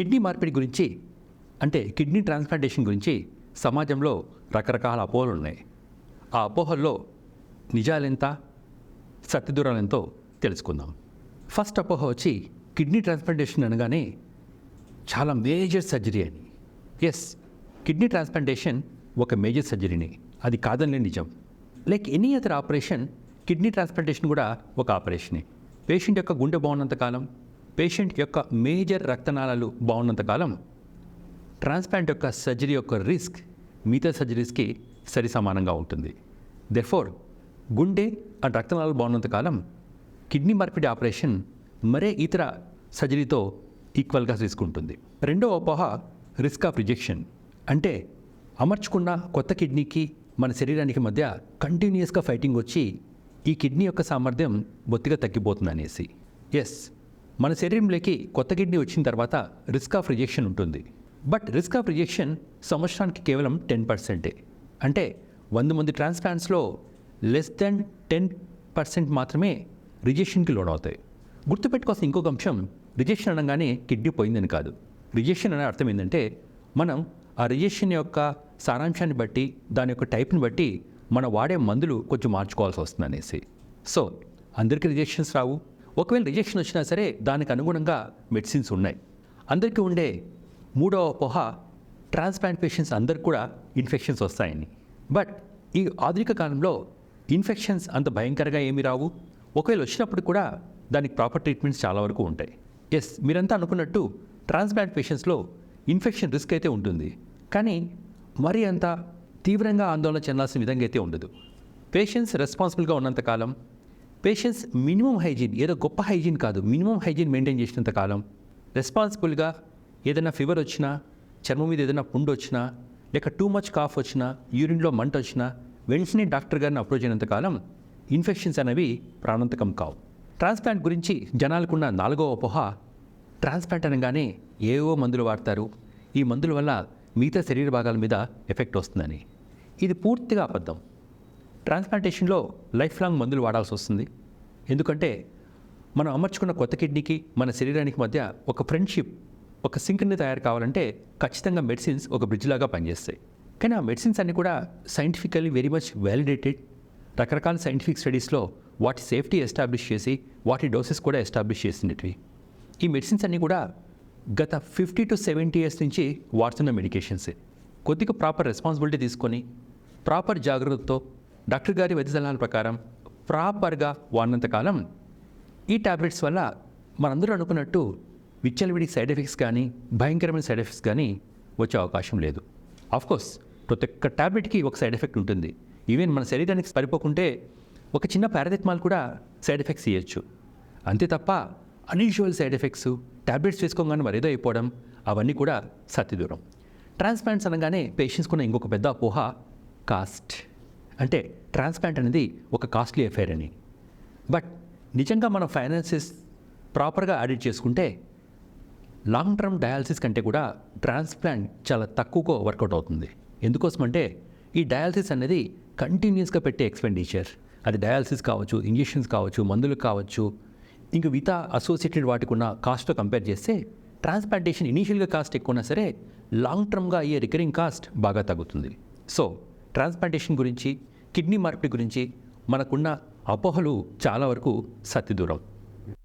Kidney మార్పిడి గురించి అంటే కిడ్నీ ట్రాన్స్ప్లాంటేషన్ గురించి సమాజంలో రకరకాల అపోహలు ఉన్నాయి. ఆ అపోహల్లో నిజాలెంత సత్యదూరాలెంతో తెలుసుకుందాం. ఫస్ట్ అపోహ వచ్చి కిడ్నీ ట్రాన్స్ప్లాంటేషన్ అనగానే చాలా మేజర్ సర్జరీ అని. ఎస్ కిడ్నీ ట్రాన్స్ప్లాంటేషన్ ఒక మేజర్ సర్జరీని. అది కాదని నిజం. Like any other operation kidney transplantation కూడా ఒక ఆపరేషనే. పేషెంట్ యొక్క గుండె బాగున్నంత కాలం పేషెంట్ యొక్క మేజర్ రక్తనాళాలు బాగున్నంత కాలం ట్రాన్స్ప్లాంట్ యొక్క సర్జరీ యొక్క రిస్క్ మిగతా సర్జరీస్కి సరి సమానంగా ఉంటుంది. దెఫోర్ గుండె అండ్ రక్తనాళాలు బాగున్నంత కాలం కిడ్నీ మార్పిడి ఆపరేషన్ మరే ఇతర సర్జరీతో ఈక్వల్గా రిస్క్ ఉంటుంది. రెండో అపోహ రిస్క్ ఆఫ్ రిజెక్షన్. అంటే అమర్చుకున్న కొత్త కిడ్నీకి మన శరీరానికి మధ్య కంటిన్యూస్గా ఫైటింగ్ వచ్చి ఈ కిడ్నీ యొక్క సామర్థ్యం బొత్తిగా తగ్గిపోతుంది అనేసి ఎస్ మన శరీరంలోకి కొత్త కిడ్నీ వచ్చిన తర్వాత రిస్క్ ఆఫ్ రిజెక్షన్ ఉంటుంది. బట్ రిస్క్ ఆఫ్ రిజెక్షన్ సంవత్సరానికి కేవలం టెన్ పర్సెంటే అంటే వంద మంది ట్రాన్స్ప్లాంట్స్లో లెస్ దెన్ టెన్ పర్సెంట్ మాత్రమే రిజెక్షన్కి లోడ్ అవుతాయి. గుర్తుపెట్టుకోవాల్సిన ఇంకొక అంశం రిజెక్షన్ అనగానే కిడ్నీ పోయిందని కాదు. రిజెక్షన్ అనే అర్థం ఏంటంటే మనం ఆ రిజెక్షన్ యొక్క సారాంశాన్ని బట్టి దాని యొక్క టైప్ని బట్టి మనం వాడే మందులు కొంచెం మార్చుకోవాల్సి వస్తుంది అనేసి సో అందరికీ రిజెక్షన్స్ రావు. ఒకవేళ రిజెక్షన్ వచ్చినా సరే దానికి అనుగుణంగా మెడిసిన్స్ ఉన్నాయి. అందరికీ ఉండే మూడవ పొహ ట్రాన్స్ప్లాంట్ పేషెంట్స్ అందరికి కూడా ఇన్ఫెక్షన్స్ వస్తాయని. బట్ ఈ ఆధునిక కాలంలో ఇన్ఫెక్షన్స్ అంత భయంకరంగా ఏమి రావు. ఒకవేళ వచ్చినప్పుడు కూడా దానికి ప్రాపర్ ట్రీట్మెంట్స్ చాలా వరకు ఉంటాయి. ఎస్ మీరంతా అనుకున్నట్టు ట్రాన్స్ప్లాంట్ పేషెంట్స్లో ఇన్ఫెక్షన్ రిస్క్ అయితే ఉంటుంది. కానీ మరీ అంత తీవ్రంగా ఆందోళన చెందాల్సిన విధంగా అయితే ఉండదు. పేషెంట్స్ రెస్పాన్సిబుల్గా ఉన్నంతకాలం పేషెంట్స్ మినిమం హైజీన్ ఏదో గొప్ప హైజీన్ కాదు మినిమం హైజీన్ మెయింటైన్ చేసినంత కాలం రెస్పాన్సిబుల్గా ఏదైనా ఫీవర్ వచ్చినా చర్మం మీద ఏదైనా పుండు వచ్చినా లేక టూ మచ్ కాఫ్ వచ్చినా యూరిన్లో మంట వచ్చినా వెంటనే డాక్టర్ గారిని అప్రోచ్ అయినంత కాలం ఇన్ఫెక్షన్స్ అనేవి ప్రాణాంతకం కావు. ట్రాన్స్ప్లాంట్ గురించి జనాలకున్న నాలుగవ అపోహ ట్రాన్స్ప్లాంట్ అనగానే ఏవో మందులు వాడతారు. ఈ మందుల వల్ల మిగతా శరీర భాగాల మీద ఎఫెక్ట్ వస్తుందని. ఇది పూర్తిగా అబద్ధం. ట్రాన్స్ప్లాంటేషన్లో లైఫ్ లాంగ్ మందులు వాడాల్సి వస్తుంది. ఎందుకంటే మనం అమర్చుకున్న కొత్త కిడ్నీకి మన శరీరానికి మధ్య ఒక ఫ్రెండ్షిప్ ఒక సింక్ని తయారు కావాలంటే ఖచ్చితంగా మెడిసిన్స్ ఒక బ్రిడ్జ్ లాగా పనిచేస్తాయి. కానీ ఆ మెడిసిన్స్ అన్నీ కూడా సైంటిఫికల్లీ వెరీ మచ్ వ్యాలిడేటెడ్. రకరకాల సైంటిఫిక్ స్టడీస్లో వాటి సేఫ్టీ ఎస్టాబ్లిష్ చేసి వాటి డోసెస్ కూడా ఎస్టాబ్లిష్ చేసినవి ఈ మెడిసిన్స్ అన్నీ కూడా గత ఫిఫ్టీ టు సెవెంటీ ఇయర్స్ నుంచి వాడుతున్న మెడికేషన్సే. కొద్దిగా ప్రాపర్ రెస్పాన్సిబిలిటీ తీసుకొని ప్రాపర్ జాగ్రత్తతో డాక్టర్ గారి వైద్య సలహాల ప్రకారం ప్రాపర్గా వాడినంతకాలం ఈ టాబ్లెట్స్ వల్ల మనందరూ అనుకున్నట్టు విచ్చలవిడి సైడ్ ఎఫెక్ట్స్ కానీ భయంకరమైన సైడ్ ఎఫెక్ట్స్ కానీ వచ్చే అవకాశం లేదు. కోర్స్ ప్రతి ఒక్క టాబ్లెట్కి ఒక సైడ్ ఎఫెక్ట్ ఉంటుంది. ఈవెన్ మన శరీరానికి సరిపోకుంటే ఒక చిన్న పారాథెట్మాల్ కూడా సైడ్ ఎఫెక్ట్స్ ఇవ్వచ్చు అంతే తప్ప అన్యూజువల్ సైడ్ ఎఫెక్ట్స్ టాబ్లెట్స్ వేసుకోగానే మరేదో అయిపోవడం అవన్నీ కూడా సత్యదూరం. ట్రాన్స్ప్లాంట్స్ అనగానే పేషెంట్స్కున్న ఇంకొక పెద్ద అపోహ కాస్ట్. అంటే ట్రాన్స్ప్లాంట్ అనేది ఒక కాస్ట్లీ అఫైర్ అని. బట్ నిజంగా మన ఫైనాన్సెస్ ప్రాపర్గా ఆడిట్ చేసుకుంటే లాంగ్ టర్మ్ డయాలసిస్ కంటే కూడా ట్రాన్స్ప్లాంట్ చాలా తక్కువగా వర్కౌట్ అవుతుంది. ఎందుకోసమంటే ఈ డయాలసిస్ అనేది కంటిన్యూస్గా పెట్టే ఎక్స్పెండిచర్. అది డయాలసిస్ కావచ్చు ఇంజెక్షన్స్ కావచ్చు మందులు కావచ్చు. ఇంక మిగతా అసోసియేటెడ్ వాటికి ఉన్న కాస్ట్తో కంపేర్ చేస్తే ట్రాన్స్ప్లాంటేషన్ ఇనీషియల్గా కాస్ట్ ఎక్కువ ఉన్నా సరే లాంగ్ టర్మ్గా అయ్యే రికరింగ్ కాస్ట్ బాగా తగ్గుతుంది. సో ట్రాన్స్ప్లాంటేషన్ గురించి కిడ్నీ మార్పిడి గురించి మనకున్న అపోహలు చాలా వరకు సత్యదూరం.